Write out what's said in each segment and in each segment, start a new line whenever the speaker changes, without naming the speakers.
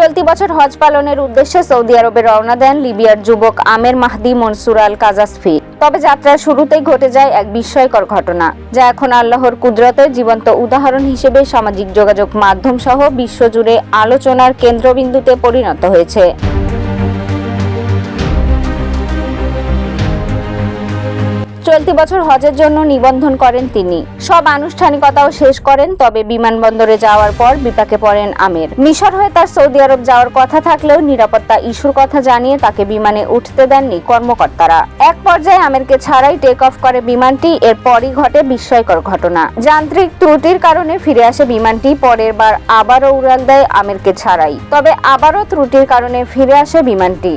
চলতি বছর হজ পালনের উদ্দেশ্যে সৌদি আরবে রওনা দেন লিবিয়ার যুবক আমের মাহদি মনসুর আল কাজাসফি। তবে যাত্রার শুরুতেই ঘটে যায় এক বিস্ময়কর ঘটনা, যা এখন আল্লাহর কুদরতের জীবন্ত উদাহরণ হিসেবে সামাজিক যোগাযোগ মাধ্যম সহ বিশ্বজুড়ে আলোচনার কেন্দ্রবিন্দুতে পরিণত হয়েছে। চলতি বছর হজের জন্য নিবন্ধন করেন তিনি। সব আনুষ্ঠানিকতাও শেষ করেন, তবে বিমানবন্দরে যাওয়ার পর বিপাকে পড়েন আমের। মিশর হয়ে তার সৌদি আরব যাওয়ার কথা থাকলেও নিরাপত্তা ইস্যুর কথা জানিয়ে তাকে বিমানে উঠতে দেননি কর্মকর্তারা। এক পর্যায়ে আমেরকে ছাড়াই টেক অফ করে বিমানটি, এরপরই ঘটে বিস্ময়কর ঘটনা। যান্ত্রিক ত্রুটির কারণে ফিরে আসে বিমানটি, পরের বার আবারও উড়াল দেয় আমেরকে ছাড়াই। তবে আবারও ত্রুটির কারণে ফিরে আসে বিমানটি।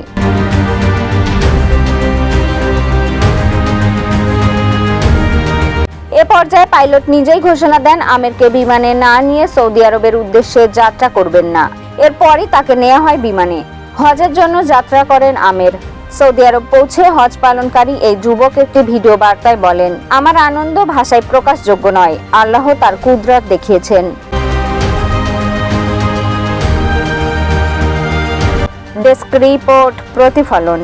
পর্যায়ে পাইলট নিজেই ঘোষণা দেন, আমেরকে বিমানে না নিয়ে সৌদি আরবের উদ্দেশ্যে যাত্রা করবেন না। এরপরই তাকে নেওয়া হয় বিমানে। হজের জন্য যাত্রা করেন আমের। সৌদি আরব পৌঁছে হজ পালনকারী এই যুবক একটি ভিডিও বার্তায় বলেন, আমার আনন্দ ভাষায় প্রকাশযোগ্য নয়। আল্লাহ তার কুদরত দেখিয়েছেন। ডেস্ক রিপোর্ট প্রতিফলন।